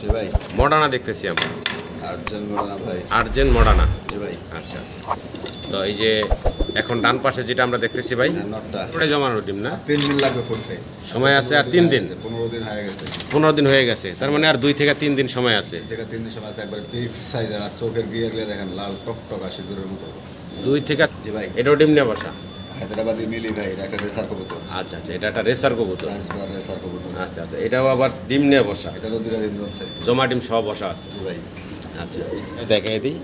জি ভাই। মডানা দেখতেছি আমরা। আর্জেন্ট মোড়া ভাই। আর্জেন্ট মডানা। জি ভাই। আচ্ছা। তো এই যে এখন ডান পাশে যেটা আমরা দেখতেছি ভাই হ্যাঁ, ওটা জমানো ডিম না? তিন দিন লাগবে করতে সময় আছে আর তিন দিন? পনেরো দিন হয়ে গেছে। পনেরো দিন হয়ে গেছে। তার মানে আর দুই থেকে তিন দিন সময় আছে। থেকে তিন দিন সময় আছে একবার বিগ সাইজের আর চোখের গিয়ে দেখেন লাল টক টক আসে দূরের মতো। দুই থেকে জি ভাই। এটাও ডিম নিয়ে বসা? হায়দ্রাবাদি মিলি ভাই এটা একটা রেসার কবুতর। আচ্ছা আচ্ছা এটা একটা রেসার কবুতর। রাজবার রেসার কবুতর। আচ্ছা আচ্ছা এটাও আবার ডিম নিয়ে বসা? এটারও দুটা দিন জমছে জমা ডিম সহ বসা আছে? ভাই। আচ্ছা আচ্ছা দেখে দিই।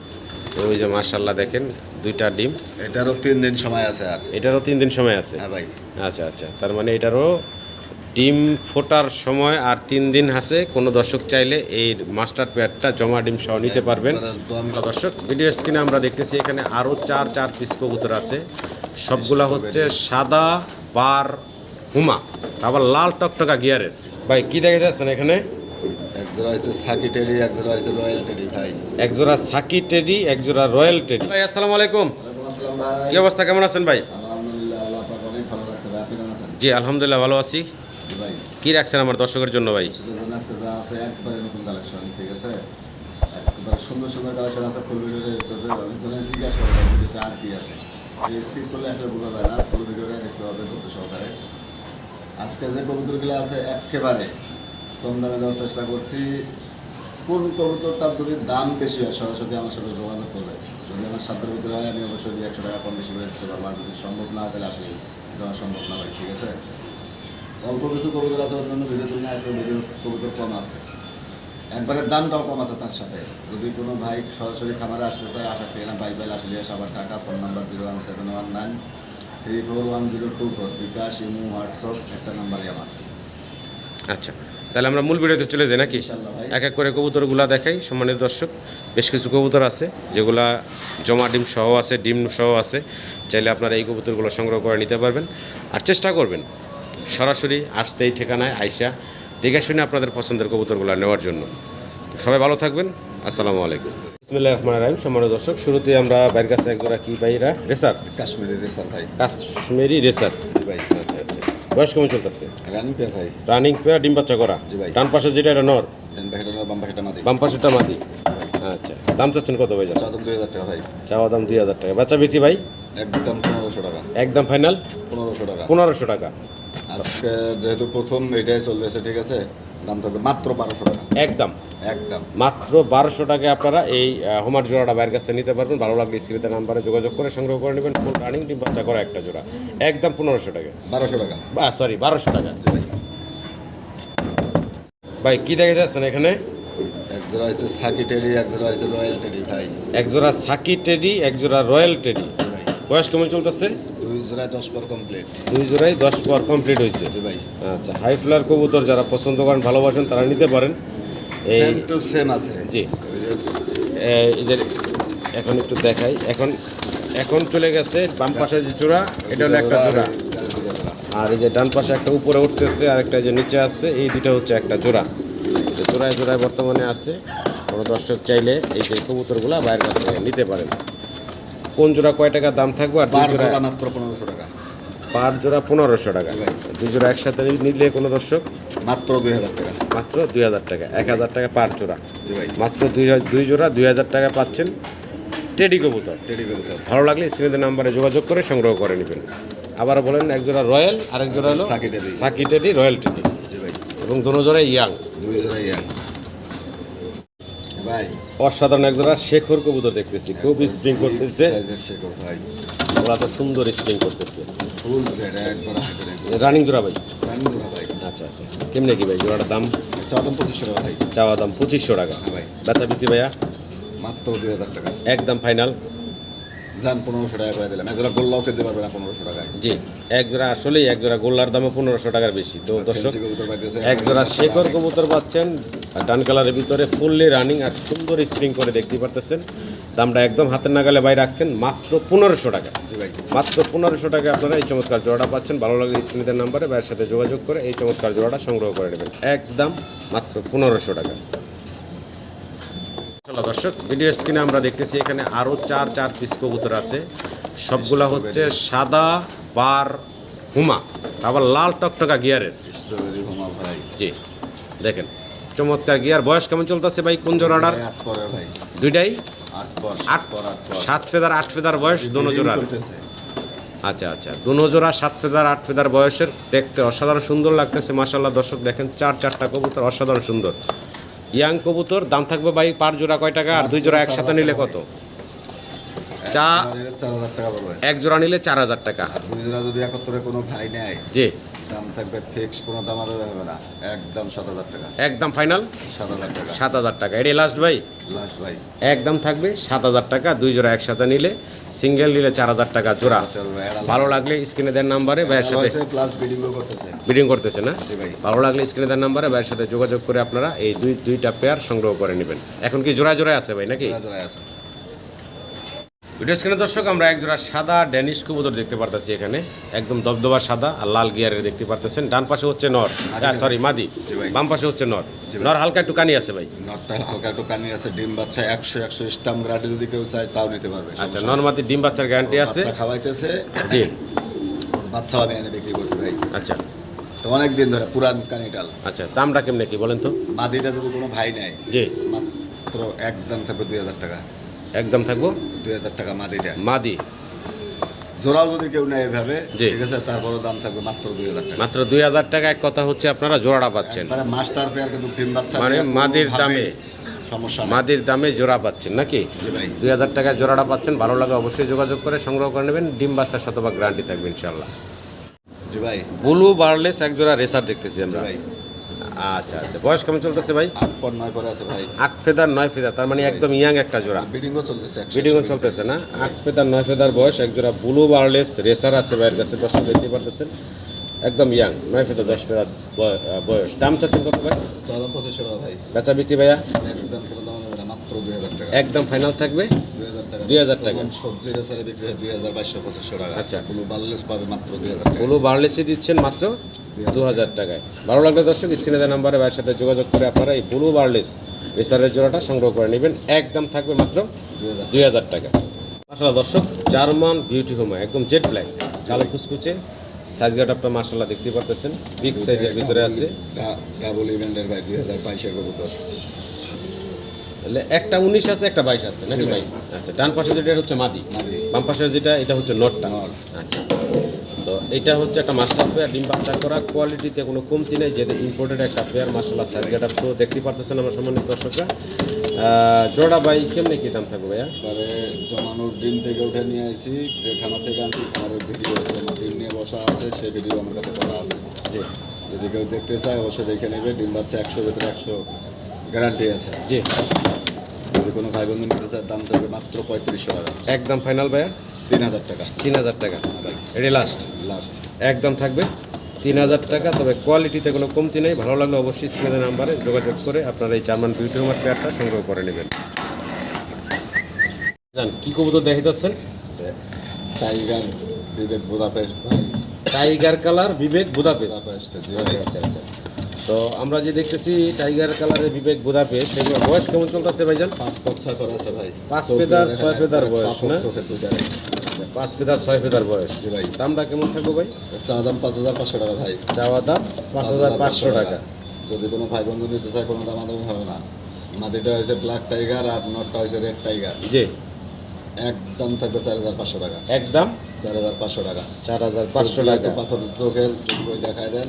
ওই যে মার্শাল্লাহ দেখেন দুইটা ডিম। এটারও তিন দিন সময় আছে আর। এটারও তিন দিন সময় আছে? হ্যাঁ ভাই। আচ্ছা আচ্ছা তার মানে এটারও ডিম ফোটার সময় আর তিন দিন আছে। কোনো দর্শক চাইলে এই মাস্টার প্যাডটা জমা ডিম সহ নিতে পারবেন। দর্শক ভিডিও স্ক্রিনে আমরা দেখতেছি এখানে আরও চার চার পিস কবুতর আছে। সবগুলা হচ্ছে সাদা বার হুমা আবার লাল টকটকা গিয়ারের। ভাই কি দেখে যাচ্ছেন এখানে? এক জোড়া সাকি টেডি এক জোড়া রয়্যাল টেডি ভাই। একজোড়া সাকি টেডি একজোড়া রয়্যাল টেডি। ভাই আসসালামু আলাইকুম। কি অবস্থা? কেমন আছেন ভাই? জি আলহামদুলিল্লাহ ভালো আছি। ভাই। কি রাখছেন আমার দর্শকের জন্য ভাই? আজকে যা আছে একবারে নতুন কালেকশন ঠিক আছে? সুন্দর সুন্দর কালেকশন আছে ফুল ভিডিওতে জিজ্ঞাসা করে আর কি আছে? আজকে যে কবুতরগুলো আছে একেবারে কম দামে দেওয়ার চেষ্টা করছি। কোন কবুতরটার যদি দাম বেশি হয়, সরাসরি আমার সাথে যোগাযোগ করবে। যদি আমার সাধ্যের ভিতরে হয়, আমি অবশ্যই দুই একশো টাকা কম বেশি করে দিতে পারব। যদি সম্ভব না তাহলে আসলে দেওয়া সম্ভব না ভাই, ঠিক আছে? অল্প কিছু কবুতর আছে অন্যান্য ভিডিও তুলনায় আজকে ভিডিও কবুতর কম আছে। একবারে দামটাও কম আছে তার সাথে। যদি কোনো ভাই সরাসরি খামারে আসতে চায় আসার ঠিকানা বাইক বাইল আসলে এসে আবার টাকা phone number zero one seven one nine three four one zero two four bKash imo WhatsApp একটা নাম্বারই আমার। আচ্ছা তাহলে আমরা মূল ভিডিওতে চলে যাই নাকি? এক এক করে কবুতরগুলা দেখাই সম্মানিত দর্শক। বেশ কিছু কবুতর আছে যেগুলা জমা ডিম সহ আছে ডিম সহ আছে। চাইলে আপনারা এই কবুতরগুলো সংগ্রহ করে নিতে পারবেন। আর চেষ্টা করবেন সরাসরি আসতে এই ঠিকানায় আইসা দেখে শুনে আপনাদের পছন্দের কবুতরগুলো নেওয়ার জন্য। সবাই ভালো থাকবেন। আসসালামু আলাইকুম। ইসমিল্লাহ রহমান রাহিম। সম্মানিত দর্শক শুরুতে আমরা বাইরের কাছে একজোড়া কি পাইরা রেসার? কাশ্মীরি রেসার ভাই। কাশ্মীরি রেসার। ভাই। আচ্ছা আচ্ছা বয়স কেমন চলতেছে? রানিং পেয়ার ভাই। রানিং পেয়ার ডিম বাচ্চা করা? জি ভাই। ডান পাশে যেটা এটা নর? দেন ভাই এটা বাম পাশেটা মাদি। বাম পাশেটা মাদি। আচ্ছা দাম চাচ্ছেন কত ভাই? জান চাদম দুই হাজার টাকা ভাই। চাওয়া দাম দুই হাজার টাকা। বাচ্চা বিক্রি ভাই? একদম পনেরোশো টাকা। একদম ফাইনাল? পনেরোশো টাকা। পনেরোশো টাকা। আজকে যেহেতু প্রথম এটাই চলতেছে ঠিক আছে? দাম থাকবে মাত্র বারোশো টাকা। একদম। একদম। মাত্র বারোশো টাকায় আপনারা এই হোমার জোড়াটা বাইরের কাছ নিতে পারবেন। ভালো লাগলে নাম্বারে যোগাযোগ করে সংগ্রহ করে নেবেন। ফুল রানিং ডিম বাচ্চা করা একটা জোড়া। একদম পনেরোশো টাকা। বারোশো টাকা। বা সরি বারোশো টাকা। ভাই। কি দেখে যাচ্ছেন এখানে? এক জোড়া সাকি টেডি এক জোড়া রয়্যাল টেডি ভাই। এক জোড়া সাকি টেডি এক জোড়া রয়্যাল টেডি। বয়স কেমন চলতেছে? জোড়ায় দশ পর কমপ্লিট দুই দশ পর কমপ্লিট হয়েছে। ভাই। আচ্ছা হাই ফ্লার কবুতর যারা পছন্দ করেন ভালোবাসেন তারা নিতে পারেন। এই টু সেম আছে। জি। ওই যে এই যে এখন একটু দেখাই। এখন এখন চলে গেছে বাম পাশে যে জোড়া এটা হলো একটা জোড়া আর এই যে ডান পাশে একটা উপরে উঠতেছে আর একটা যে নিচে আছে এই দুটো হচ্ছে একটা জোড়া জোড়ায় জোড়ায় বর্তমানে আছে। কোনো দর্শক চাইলে এই যে কবুতরগুলো বাইরের কাছ থেকে নিতে পারেন। কোন জোড়া কয় টাকা দাম থাকবে আর পার জোড়া? মাত্র পনেরোশো টাকা। পার জোড়া পনেরোশো টাকা। দুই জোড়া একসাথে নিলে কোনো দর্শক? মাত্র দুই হাজার টাকা। মাত্র দুই হাজার টাকা এক হাজার টাকা পার জোড়া। জি ভাই। মাত্র দুই দুই জোড়া দুই হাজার টাকা পাচ্ছেন টেডি কবুতর। টেডি কবুতর। ভালো লাগলে স্ক্রিনের নাম্বারে যোগাযোগ করে সংগ্রহ করে নেবেন। আবার বলেন এক জোড়া রয়্যাল আর এক জোড়া হলো সাকি টেডি। Royal teddy. জি ভাই। এবং দুনো জোড়াই ইয়াং। দুই জোড়া ইয়াং। অসাধারণ এক জোড়া শেখর কবুতর দেখতেছি খুব স্প্রিং করতেছে। শেখর ভাই। ওরা তো সুন্দর স্প্রিং করতেছে। রানিং জোড়া ভাই? আচ্ছা আচ্ছা। কেমনে কি ভাই জোড়াটার দাম? চাওয়া দাম পঁচিশশো টাকা ভাই। চাওয়া দাম পঁচিশশো টাকা। হ্যাঁ ভাই। বেচা বিক্রি ভাইয়া? মাত্র দুই হাজার টাকা। একদম ফাইনাল যান পনেরোশো টাকা করে দিলাম। একজোড়া গোল্লাও খেতে পারবে না পনেরোশো টাকায়। জি এক জোড়া আসলেই এক জোড়া গোল্লার দামও পনেরোশো টাকার বেশি। তো দর্শক ফেন্সি কবুতর পাইতেছে এক জোড়া শেখর কবুতর পাচ্ছেন ডান কালারের ভিতরে ফুললি রানিং আর সুন্দর স্প্রিং করে দেখতে পারতেছেন। দামটা একদম হাতের নাগালে বাইরে রাখছেন মাত্র পনেরোশো টাকা। মাত্র পনেরোশো টাকা আপনারা এই চমৎকার জোড়াটা পাচ্ছেন। ভালো লাগলে স্ক্রিনের নাম্বারে ভাইয়ের সাথে যোগাযোগ করে এই চমৎকার জোড়াটা সংগ্রহ করে নেবেন। একদম মাত্র পনেরোশো টাকা। দর্শক ভিডিও স্ক্রিনে আমরা দেখতেছি এখানে আরও চার চার পিস কবুতর আছে। সবগুলা হচ্ছে সাদা বার হুমা আবার লাল টকটকা গিয়ারের। জি দেখেন চমৎকার গিয়ার। বয়স কেমন চলতেছে ভাই কোন জোড়াটার? দুইটাই আট সাত ফেদার আট ফেদার বয়স দোনো জোড়ার। আচ্ছা আচ্ছা দুনো জোড়া সাত ফেদার আট ফেদার বয়সের। দেখতে অসাধারণ সুন্দর লাগতেছে মাসাল্লাহ দর্শক দেখেন চার চারটা কবুতর অসাধারণ সুন্দর। ইয়াং কবুতর দাম থাকবে ভাই পার জোড়া কয় টাকা? আর দুই জোড়া একসাথে নিলে কত? চা এক জোড়া নিলে চার হাজার টাকা। দুই জোড়া যদি একত্রে কোনো ভাই নেয় জি। দাম থাকবে ফিক্স কোনো দাম হবে না। একদম সাত হাজার টাকা। একদম ফাইনাল সাত হাজার টাকা। সাত হাজার টাকা। এটাই লাস্ট ভাই? লাস্ট ভাই। একদম থাকবে সাত হাজার টাকা দুই জোড়া একসাথে নিলে। সিঙ্গেল নিলে চার হাজার টাকা জোড়া। ভালো লাগলে স্ক্রিনে দেন নাম্বারে ভাইয়ের সাথে করতেছে। বিডিং করতেছে না? ভালো লাগলে স্ক্রিনে দেন নাম্বারে ভাইয়ের সাথে যোগাযোগ করে আপনারা এই দুই দুইটা পেয়ার সংগ্রহ করে নেবেন। এখন কি জোড়া জোড়ায় আছে ভাই নাকি? ভিডিও স্ক্রিনে দর্শক আমরা এক জোড়া সাদা ড্যানিশ কবুতর দেখতে পারতেছি এখানে। একদম দবদবা সাদা আর লাল গিয়ারের দেখতে পারতেছেন। ডান পাশে হচ্ছে নর। সরি মাদি। বাম পাশে হচ্ছে নর। নর হালকা একটু কানি আছে ভাই। নটটা হালকা একটু কানি আছে। ডিম বাচ্চা একশো একশো স্টাম্প গ্রাডি যদি কেউ চায় তাও নিতে পারবে আচ্ছা নর মাদি ডিম বাচ্চার গ্যারান্টি আছে? খাওয়াইতেছে। জি। বাচ্চাও আমি এনে বিক্রি করছি ভাই। আচ্ছা। তো অনেক দিন ধরে পুরান কানিটাল। আচ্ছা দামটা কেমনে কি বলেন তো? মাদিটা যদি কোনো ভাই নেয় জি। মাত্র একদম থাকবে দুই হাজার টাকা। একদম থাকব? দুই হাজার টাকা মাদিটা মাদি। জোড়াও যদি কেউ নেয় এভাবে। ঠিক আছে তারপরও দাম থাকবে মাত্র দুই হাজার টাকা। মাত্র দুই হাজার টাকা এক কথা হচ্ছে আপনারা জোড়াটা পাচ্ছেন। মাস্টার পেয়ার কিন্তু ডিম বাচ্চা মানে মাদির দামে। সমস্যা মাদির দামে জোড়া পাচ্ছেন নাকি? জি ভাই। দুই হাজার টাকায় জোড়াটা পাচ্ছেন ভালো লাগে অবশ্যই যোগাযোগ করে সংগ্রহ করে নেবেন ডিম বাচ্চার শতভাগ গ্যারান্টি থাকবে ইনশাল্লাহ জি ভাই। ব্লু বার্লেস এক জোড়া রেসার দেখতেছি আমরা। ভাই। আচ্ছা আচ্ছা। বয়স কেমন চলতেছে ভাই? আট পর নয় পরে আছে ভাই। আট ফেদার নয় ফেদার তার মানে একদম ইয়াং একটা জোড়া। বিডিংও চলতেছে একশো চলতেছে না? আট ফেদার নয় ফেদার বয়স এক জোড়া ব্লু বার্লেস রেসার আছে ভাইয়ের কাছে দর্শক দেখতে পারতেছেন। একদম ইয়াং নয় ফেদার দশ ফেদার বয়- বয়স। দাম চাচ্ছেন কত ভাই? চলাম পঁচিশশো টাকা ভাই। বেচা বিক্রি ভাইয়া? একদম মাত্র দুই হাজার টাকা। একদম ফাইনাল থাকবে? দুই হাজার টাকা। 2000 টাকা। সবজি রেসারে বিক্রি হয় দুই হাজার বাইশশো পঁচিশশো টাকা। আচ্ছা। কোনো বাল্লেস পাবে মাত্র দুই হাজার ব্লু বার্লেসই দিচ্ছেন মাত্র? দু হাজার টাকায়। ভালো লাগলে দর্শক স্ক্রিনে দেওয়া নাম্বারে ভাইয়ের সাথে যোগাযোগ করে আপনারা এই ব্লু বার্লেস রেসারের জোড়াটা সংগ্রহ করে নেবেন। একদম থাকবে মাত্র দুই হাজার টাকা। মাসাল্লাহ দর্শক জার্মান বিউটি হোমা একদম জেট ব্ল্যাক কালো কুচকুচে সাইজ গার্ড আপনার মাসাল্লাহ দেখতে পারতেছেন বিগ সাইজের ভিতরে আছে। ডাবল ইভেন্টের ভাই দুই হাজার বাইশের কবুতর। তাহলে একটা উনিশ আছে একটা বাইশ আছে নাকি ভাই। আচ্ছা ডান পাশে যেটা হচ্ছে মাদি। বাম পাশে যেটা এটা হচ্ছে নটটা। আচ্ছা। তো এটা হচ্ছে একটা মাস্টার পেয়ার ডিম বাচ্চা করা। কোয়ালিটিতে কোনো কমতি নেই যেটা ইম্পোর্টেড একটা পেয়ার মাসাল্লাহ সাইজ গার্ড তো দেখতে পারতেছেন আমার সম্মানিত দর্শকরা। জোড়া বাই কেমনে কি দাম থাকবে ভাইয়া? এবারে জমানোর ডিম থেকে উঠে নিয়ে আইছি যে খামার থেকে আনছি খামারের ভিডিও ডিম নিয়ে বসা আছে সেই ভিডিও আমার কাছে করা আছে। জি। যদি কেউ দেখতে চায় অবশ্যই দেখে নেবে ডিম বাচ্চা একশো ভিতরে একশো গ্যারান্টি আছে। জি। যদি কোনো ভাই বন্ধু নিতে চায় দাম থাকবে মাত্র পঁয়ত্রিশশো টাকা। একদম ফাইনাল ভাইয়া? তিন হাজার টাকা। তিন হাজার টাকা এটি লাস্ট লাস্ট একদম থাকবে। তিন হাজার টাকা তবে কোয়ালিটিতে কোনো কমতি নেই। ভালো লাগলে অবশ্যই স্ক্রিনের নাম্বারে যোগাযোগ করে আপনারা এই জার্মান বিউটি হোমার পেয়ারটা সংগ্রহ করে নেবেন। কী কবুতর দেখাইতেছেন? টাইগার বিবেক বুদাপেস্ট ভাই। টাইগার কালার বিবেক বুদাপেস্ট আচ্ছা আচ্ছা আচ্ছা। তো আমরা যে দেখতেছি টাইগার কালারের বিবেক বুদাপেস্ট সেগুলো বয়স কেমন চলতেছে ভাইজান? পাঁচ পথ ছয় পর আছে ভাই। পাঁচ দিয়ে ছয় একবারে বয়স, না? পাঁচ পেদার ছয় ফেদার বয়স। ভাই। দামটা কেমন থাকবে ভাই? চা দাম পাঁচ হাজার পাঁচশো টাকা ভাই। চাওয়া দাম পাঁচ হাজার পাঁচশো টাকা। যদি কোনো ভাই বন্ধু নিতে চায় কোনো দাম আদামি হবে না। মাদিটা হয়েছে ব্ল্যাক টাইগার আর নটটা হয়েছে রেড টাইগার জি। একদম থাকবে চার হাজার পাঁচশো টাকা। একদম চার হাজার পাঁচশো টাকা। চার হাজার পাঁচশো টাকা। পাথর চোখের চোখ বই দেখায় দেন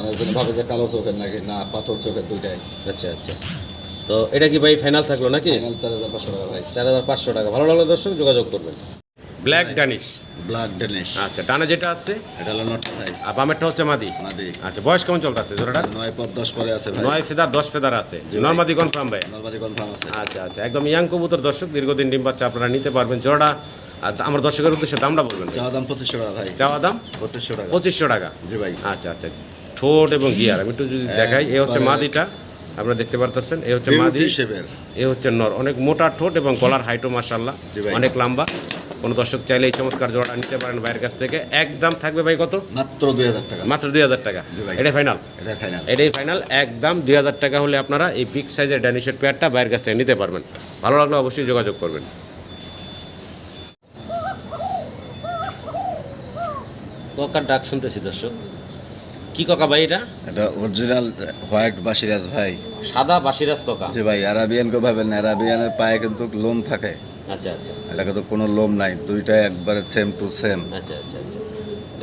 অনেকজন ভাবে যে কালো চোখের নাকি না পাথর চোখের দুইটাই। আচ্ছা আচ্ছা। তো এটা কি ভাই ফাইনাল থাকল নাকি? ফাইনাল চার হাজার পাঁচশো টাকা ভাই। চার হাজার পাঁচশো টাকা। ভালো লাগল দর্শক যোগাযোগ করবেন। ব্ল্যাক ডানিশ ব্ল্যাক ডেনিশ আচ্ছা ডানে যেটা আছে? এটা হলো নটটা ভাই। আর বামেরটা হচ্ছে মাদি? মাদি। আচ্ছা বয়স কেমন চলতেছে জোড়াটা? নয় পর দশ পরে আছে ভাই। নয় ফেদার দশ ফেদার আছে। নর্মাদি কনফার্ম ভাই? নর্মাদি কনফার্ম আছে। আচ্ছা আচ্ছা একদম ইয়াং কবুতর দর্শক দীর্ঘদিন ডিম বাচ্চা আপনারা নিতে পারবেন জোড়া আর আমার দর্শকের উদ্দেশ্যে দামটা বলবেন ভাই। চা দাম পঁচিশশো টাকা ভাই। চাওয়া দাম? পঁচিশশো টাকা। পঁচিশশো টাকা। জি ভাই। আচ্ছা আচ্ছা। ঠোঁট এবং গিয়ার। আমি একটু যদি দেখাই এ হচ্ছে মাদিটা আপনারা দেখতে পারতেছেন এ হচ্ছে মাদি এ হচ্ছে নর। অনেক মোটা ঠোঁট এবং গলার হাইটও মাসাল্লাহ অনেক লম্বা। কোনো দর্শক চাইলে এই চমৎকার জোড়াটা নিতে পারেন ভাইয়ের কাছ থেকে। একদম থাকবে ভাই কত? মাত্র দুই হাজার টাকা। মাত্র দুই হাজার টাকা। এটাই ফাইনাল এটা ফাইনাল এটাই ফাইনাল একদম দুই হাজার টাকা হলে আপনারা এই বিগ সাইজের ড্যানিশের পেয়ারটা ভাইয়ের কাছ থেকে নিতে পারবেন। ভালো লাগলে অবশ্যই যোগাযোগ করবেন। দরকার ডাক শুনতেছি দর্শক। কি কাকা ভাই এটা? এটা অরিজিনাল হোয়াইট বাসিরাজ ভাই। সাদা বাসিরাজ কাকা? জি ভাই আরাবিয়ান কেউ ভাবেন না আরাবিয়ানের পায়ে কিন্তু লোম থাকে। আচ্ছা আচ্ছা। এটা কিন্তু কোনো লোম নাই দুইটা একবারে সেম টু সেম আচ্ছা আচ্ছা আচ্ছা।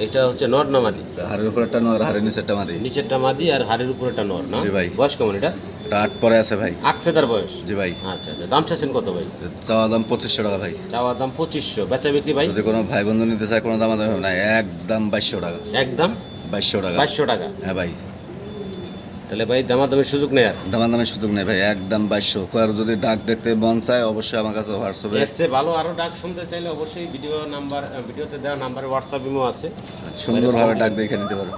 এটা হচ্ছে নর না মাদি? হাড়ের উপর একটা নর হাড়ের নিচেরটা মাদি। নিচেরটা মাদি আর হাড়ের উপর একটা নর না? জি ভাই। বয়স কেমন এটা? এটা আট পরে আছে ভাই। আট ফেদার বয়স? জি ভাই। আচ্ছা আচ্ছা। দাম চাচ্ছেন কত ভাই? চাওয়া দাম পঁচিশশো টাকা ভাই। চাওয়া দাম পঁচিশশো। বেচা বিক্রি ভাই? যদি কোনো ভাই বন্ধু নিতে চায় কোনো দাম দাম নাই একদম বাইশশো টাকা। একদম? বাইশশো টাকা। বাইশশো টাকা? হ্যাঁ ভাই। তাহলে ভাই দামাদামির সুযোগ নেই আর? দামান দামের সুযোগ নেই ভাই একদম বাইশশো। কারও যদি ডাক দেখতে মন চায় অবশ্যই আমার কাছে হোয়াটসঅ্যাপে এর ভালো আরও ডাক শুনতে চাইলে অবশ্যই ভিডিও নাম্বার ভিডিওতে দেওয়া নাম্বারে হোয়াটসঅ্যাপ ইমো আছে। সুন্দরভাবে ডাক দেখে নিতে পারো।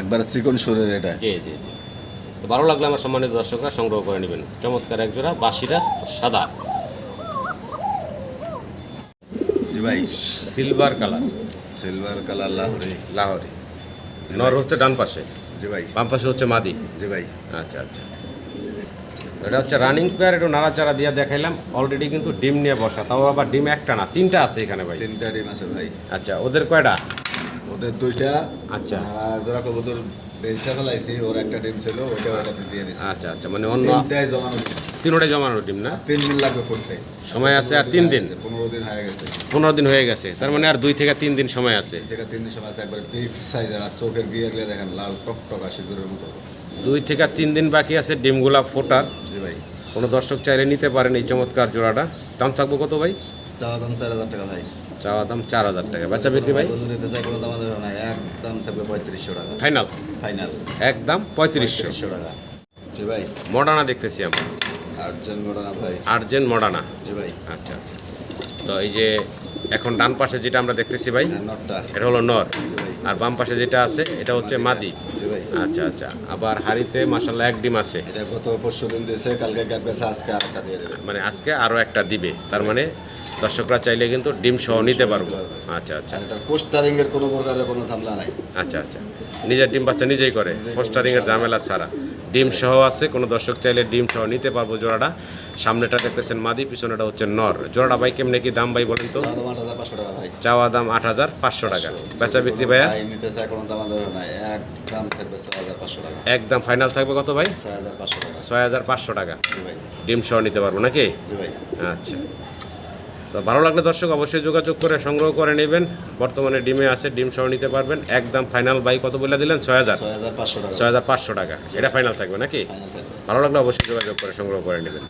একবারে চিকন সুরের এটা। জি জি জি। তো ভালো লাগলে আমার সম্মানিত দর্শকরা সংগ্রহ করে নেবেন। চমৎকার এক জোড়া বাসিরাজ সাদা। ভাই। সিলভার কালার সিলভার কালার লাহরি লাহোরি নর হচ্ছে ডান পাশে। জি ভাই। বাম পাশে হচ্ছে মাদি। জি ভাই। আচ্ছা আচ্ছা। এটা হচ্ছে রানিং পেয়ার একটু নাড়াচাড়া দিয়ে দেখাইলাম। অলরেডি কিন্তু ডিম নিয়ে বসা তাও আবার ডিম একটা না তিনটা আছে এখানে ভাই। তিনটা ডিম আছে ভাই। আচ্ছা ওদের কয়টা? ওদের দুইটা। আচ্ছা। আর যারা কবুতর ফেলাইছি ওর একটা ডিম ছিল ওইটা ওটাতে দিয়ে দিছি। আচ্ছা আচ্ছা মানে অন্য জমানো। তিনোটাই জমানো ডিম না? তিন দিন লাগবে করতে সময় আছে আর তিন দিন? পনেরো দিন হয়ে গেছে। পনেরো দিন হয়ে গেছে। তার মানে আর দুই থেকে তিন দিন সময় আছে। থেকে তিন দিন সময় আছে। একবারে বিগ সাইজের আর চোখের গিয়ারলে দেখেন লাল টকটক সিঁদুরের মতো। দুই থেকে তিন দিন বাকি আছে ডিমগুলা ফোটার। জি ভাই। কোনো দর্শক চাইলে নিতে পারেন এই চমৎকার জোড়াটা। দাম থাকব কত ভাই? চাওয়া দাম চার হাজার টাকা ভাই। চাওয়া দাম চার হাজার টাকা। বেচা বিক্রি ভাই? বন্ধু নিতে চাই কোনো দাম দেবে না? একদম থাকবে পঁয়ত্রিশশো টাকা। ফাইনাল? ফাইনাল। একদম পঁয়ত্রিশশো টাকা। জি ভাই। মডানা দেখতেছি আমরা। আর্জেন্ট মডানা ভাই। আচ্ছা আচ্ছা। তো এই যে এখন ডান পাশে যেটা আমরা দেখতেছি ভাই এটা হলো নর। আর বাম পাশে যেটা আছে এটা হচ্ছে মাদি। আচ্ছা আচ্ছা। আবার হাড়িতে মাসাল্লাহ এক ডিম আছে। এটা গত পরশু দিন দিয়েছে কালকে গেছে আজকে আরেকটা দিয়ে দেবে। মানে আজকে আরও একটা দিবে। তার মানে দর্শকরা চাইলে কিন্তু ডিম সহ নিতে পারব। আচ্ছা আচ্ছা। এটা পোস্টারিং এর কোনো প্রকারের কোনো ঝামেলা নাই। আচ্ছা আচ্ছা। নিজের ডিম বাচ্চা নিজেই করে। পোস্টারিংয়ের ঝামেলা ছাড়া। ডিম সহ আছে কোনো দর্শক চাইলে ডিম সহ নিতে পারব জোড়াটা। সামনেটা দেখতেছেন মাদি পিছনেটা হচ্ছে নর। জোড়াটা ভাই কেমনে কি দাম ভাই বলেন তো? চাওয়া দাম আট হাজার পাঁচশো টাকা বেচা বিক্রি ভাইয়া? একদম ফাইনাল থাকবে কত ভাই? ছয় হাজার পাঁচশো টাকা। ডিম সহ নিতে পারব নাকি? আচ্ছা। তো ভালো লাগলে দর্শক অবশ্যই যোগাযোগ করে সংগ্রহ করে নেবেন। বর্তমানে ডিমে আছে ডিম সহ নিতে পারবেন। একদম ফাইনাল বাই কত বলে দিলেন? ছয় হাজার। ছয় হাজার পাঁচশো টাকা। এটা ফাইনাল থাকবে নাকি? ভালো লাগলে অবশ্যই যোগাযোগ করে সংগ্রহ করে নেবেন।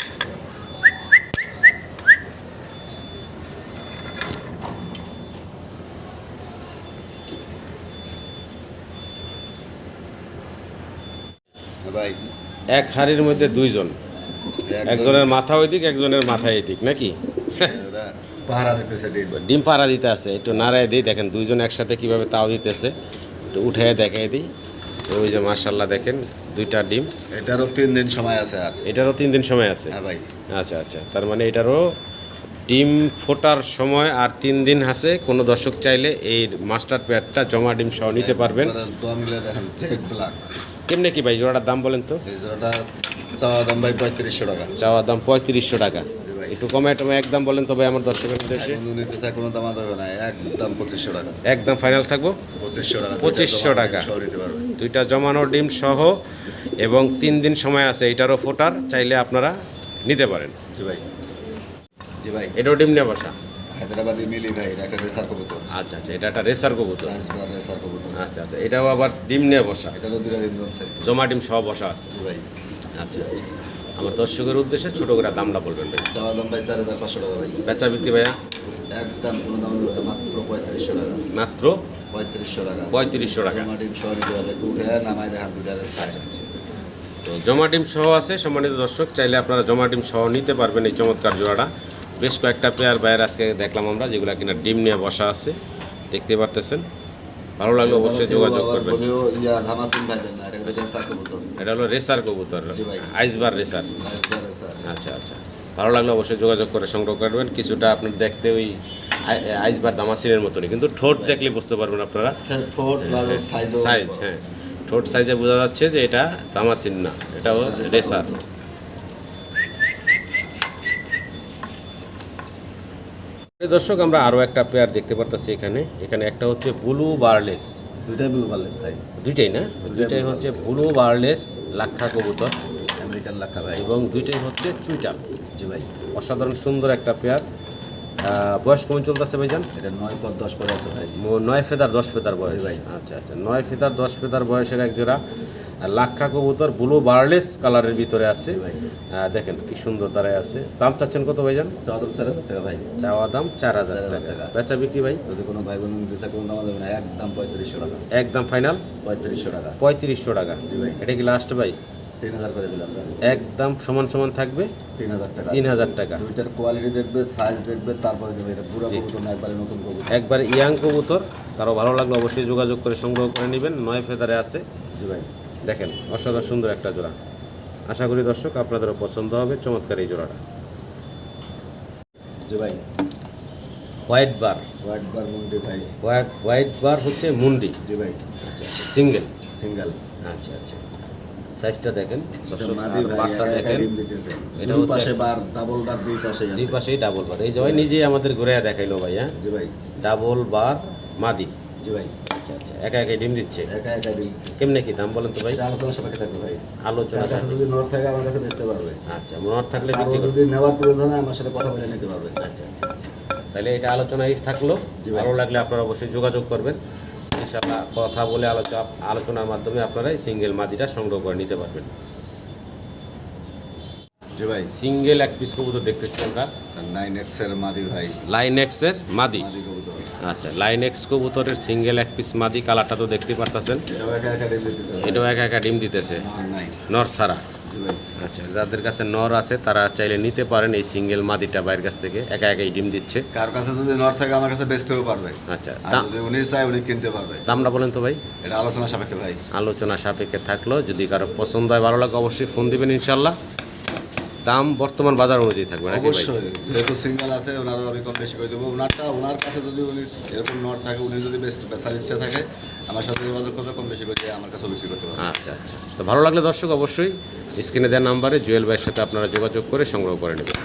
হ্যাঁ এক হাড়ির মধ্যে দুইজন। একজনের মাথা ওই দিক একজনের মাথা এই দিক নাকি? ওরা পাহারা দিতেছে ডিম। ডিম পাড়া দিতে আছে একটু নাড়ায় দিই দেখেন দুইজন একসাথে কীভাবে তাও দিতেছে। একটু উঠে দেখাই দিই ওই যে মার্শাল্লাহ দেখেন দুইটা ডিম। এটারও তিন দিন সময় আছে আর। এটারও তিন দিন সময় আছে। হ্যাঁ ভাই। আচ্ছা আচ্ছা তার মানে এটারও ডিম ফোটার সময় আর তিন দিন আছে কোনো দর্শক চাইলে এই মাস্টার প্যাডটা জমা ডিম সহ নিতে পারবেন। কেমনে কি ভাই জোড়াটার দাম বলেন তো? জোড়াটা চাওয়া দাম ভাই পঁয়ত্রিশশো টাকা। চাওয়া দাম পঁয়ত্রিশশো টাকা। একটু কমে টমে একদম বলেন তো ভাই আমার দর্শকের উদ্দেশ্যে নিতে কোনো দাম দেবে না একদম পঁচিশশো টাকা। একদম ফাইনাল থাকব? পঁচিশশো টাকা 2500 টাকা। দুইটা জমানো ডিম সহ এবং তিন দিন সময় আছে এটারও ফোটার চাইলে আপনারা নিতে পারেন। জি ভাই। জি ভাই। এটাও ডিম নিয়ে বসা? হায়দ্রাবাদি মিলি ভাই এটা একটা রেসার কবুতর। আচ্ছা আচ্ছা এটা একটা রেসার কবুতর। রেসার কবুতর। আচ্ছা আচ্ছা এটাও আবার ডিম নিয়ে বসা? এটারও দুটা দিন জমছে। জমা ডিম সহ বসা আছে। ভাই। আচ্ছা আচ্ছা। আমার দর্শকের উদ্দেশ্যে ছোট করে দামটা বলবেন ভাই। চাওয়া দাম ভাই চার হাজার পাঁচশো টাকা ভাই। বেচা বিক্রি ভাইয়া? একদম কোনো দাম দেবে মাত্র পঁয়ত্রিশশো টাকা। মাত্র? পঁয়ত্রিশশো টাকা। পঁয়ত্রিশশো টাকা। জমা ডিম সহ নিতে উঠে নামাই দেখান দুটার সাইজ তো জমা ডিম সহ আছে সম্মানিত দর্শক চাইলে আপনারা জমা ডিম সহ নিতে পারবেন এই চমৎকার জোড়াটা। বেশ কয়েকটা পেয়ার বাইরে আজকে দেখলাম আমরা যেগুলো কিনা ডিম নিয়ে বসা আছে দেখতে পারতেছেন। ভালো লাগলে অবশ্যই যোগাযোগ করবেন। এটা হলো রেসার কবুতর। Ice bar racer. রেসার। আচ্ছা আচ্ছা। ভালো লাগলে অবশ্যই যোগাযোগ করে সংগ্রহ করবেন। কিছুটা আপনার দেখতে ওই আই- আইসবার দামাসিনের মতনই। কিন্তু ঠোঁট দেখলে বুঝতে পারবেন আপনারা। ঠোঁট সাইজ সাইজ হ্যাঁ। ঠোঁট সাইজে বোঝা যাচ্ছে যে এটা দামাসিন না এটা হলো রেসার। দর্শক আমরা আরও একটা পেয়ার দেখতে পারতেছি এখানে। এখানে একটা হচ্ছে ব্লু বার্লেস দুইটাই ব্লু বার্লেস ভাই। দুইটাই না? দুইটাই হচ্ছে ব্লু বার্লেস লাক্ষা কবুতর। আমেরিকান লাক্ষা ভাই। এবং দুইটাই হচ্ছে চুইটাল জি ভাই। অসাধারণ সুন্দর একটা পেয়ার বয়স কেমন চলতেছে ভাইজান? এটা নয় পর দশ পরে আছে ভাই। নয় ফেদার দশ ফেদার বয়স। ভাই। আচ্ছা আচ্ছা নয় ফেদার দশ ফেদার বয়সের এক জোড়া লাক্ষা কবুতর ব্লু বার্লেস কালারের ভিতরে আছে। দেখেন কি সুন্দর তারাই আছে। দাম চাচ্ছেন কত ভাই। চাওয়া দাম চার হাজার টাকা। বেচা বিক্রি ভাই? যদি কোনো ভাই বোন দিতে কোনো দাম দেবে না একদম পঁয়ত্রিশশো টাকা। একদম ফাইনাল? পঁয়ত্রিশশো টাকা। পঁয়ত্রিশশো টাকা। এটা কি লাস্ট ভাই? একদম সমান সমান থাকবে? তিন হাজার টাকা। তিন হাজার টাকা। দুইটার কোয়ালিটি দেখবে সাইজ দেখবে তারপরে দেবে এটা পুরো। কবুতর একবারে নতুন কবুতর। একবার ইয়াং কবুতর। কারও ভালো লাগলে অবশ্যই যোগাযোগ করে সংগ্রহ করে নেবেন। নয় ফেদারে আছে। জি ভাই। দেখেন অসাধারণ সুন্দর একটা জোড়া। আশা করি দর্শক আপনাদেরও পছন্দ হবে চমৎকার এই জোড়াটা। ভাই। হোয়াইট বার। হোয়াইট বার মুন্ডি ভাই। হোয়াইট হোয়াইট বার হচ্ছে মুন্ডি। জি ভাই। আচ্ছা সিঙ্গেল? সিঙ্গেল। আচ্ছা আচ্ছা। সাইজটা দেখেন বারটা এটা দুই হচ্ছে- পাশে বার ডাবল বার দুই পাশে দুই পাশেই ডাবল বার। এই যে ভাই নিজেই আমাদের ঘুরে দেখাইলো ভাই হ্যাঁ? জি ভাই। ডাবল বার মাদি। জি ভাই। আচ্ছা আচ্ছা। একা একাই ডিম দিচ্ছে? একা একা ডিম। কেমনে কি দাম বলেন তো ভাই? আলোচনা সাপেক্ষে থাকবে ভাই। আলোচনা কাছে যদি নোট থাকে আমার কাছে বেচতে পারবে। আচ্ছা থাকলে বিক্রি যদি নেওয়ার প্রয়োজন হয় আমার সাথে কথা বলে নিতে পারবে। আচ্ছা আচ্ছা আচ্ছা। তাহলে এটা আলোচনায় থাকল। ভালো লাগলে আপনারা অবশ্যই যোগাযোগ করবেন। ইনশাআল্লাহ কথা বলে আলোচনা আলোচনার মাধ্যমে আপনারা সিঙ্গেল মাদিটা সংগ্রহ করে নিতে পারবেন। জি ভাই। সিঙ্গেল এক পিস কবুতর দেখতেছি আমরা। নাইন এক্সের মাদি ভাই। লাইনেক্সের মাদি। মাদি আচ্ছা লাইনেক্স কবুতরের সিঙ্গেল এক পিস মাদি কালারটা তো দেখতে পারতেছেন। এটাও একা একা ডিম দিতেছে। নর ছাড়া। আচ্ছা যাদের কাছে নর আছে তারা চাইলে নিতে পারেন এই সিঙ্গেল মাদিটা বাইরের কাছ থেকে। একা একাই ডিম দিচ্ছে। কার কাছে যদি নর থাকে আমার কাছে বেচতেও পারবে। আচ্ছা যদি উনি চায় উনি কিনতে পারবে। দামটা বলেন তো ভাই। এটা আলোচনা সাপেক্ষে ভাই। আলোচনা সাপেক্ষে থাকল। যদি কারও পছন্দ হয় ভালো লাগে অবশ্যই ফোন দিবেন ইনশাল্লাহ দাম বর্তমান বাজার অনুযায়ী থাকবে নাকি অবশ্যই। যেহেতু সিঙ্গেল আছে ওনারও আমি কম বেশি করে দেবো। ওনারটা ওনার কাছে যদি উনি এরকম নট থাকে উনি যদি বেশ বেসার ইচ্ছা থাকে আমার সাথে যোগাযোগ করলে কম বেশি করে আমার কাছে বিক্রি করতে পারবে। আচ্ছা আচ্ছা। তো ভালো লাগলে দর্শক অবশ্যই স্ক্রিনে দেওয়ার নাম্বারে জুয়েল ভাইয়ের সাথে আপনারা যোগাযোগ করে সংগ্রহ করে নেবেন।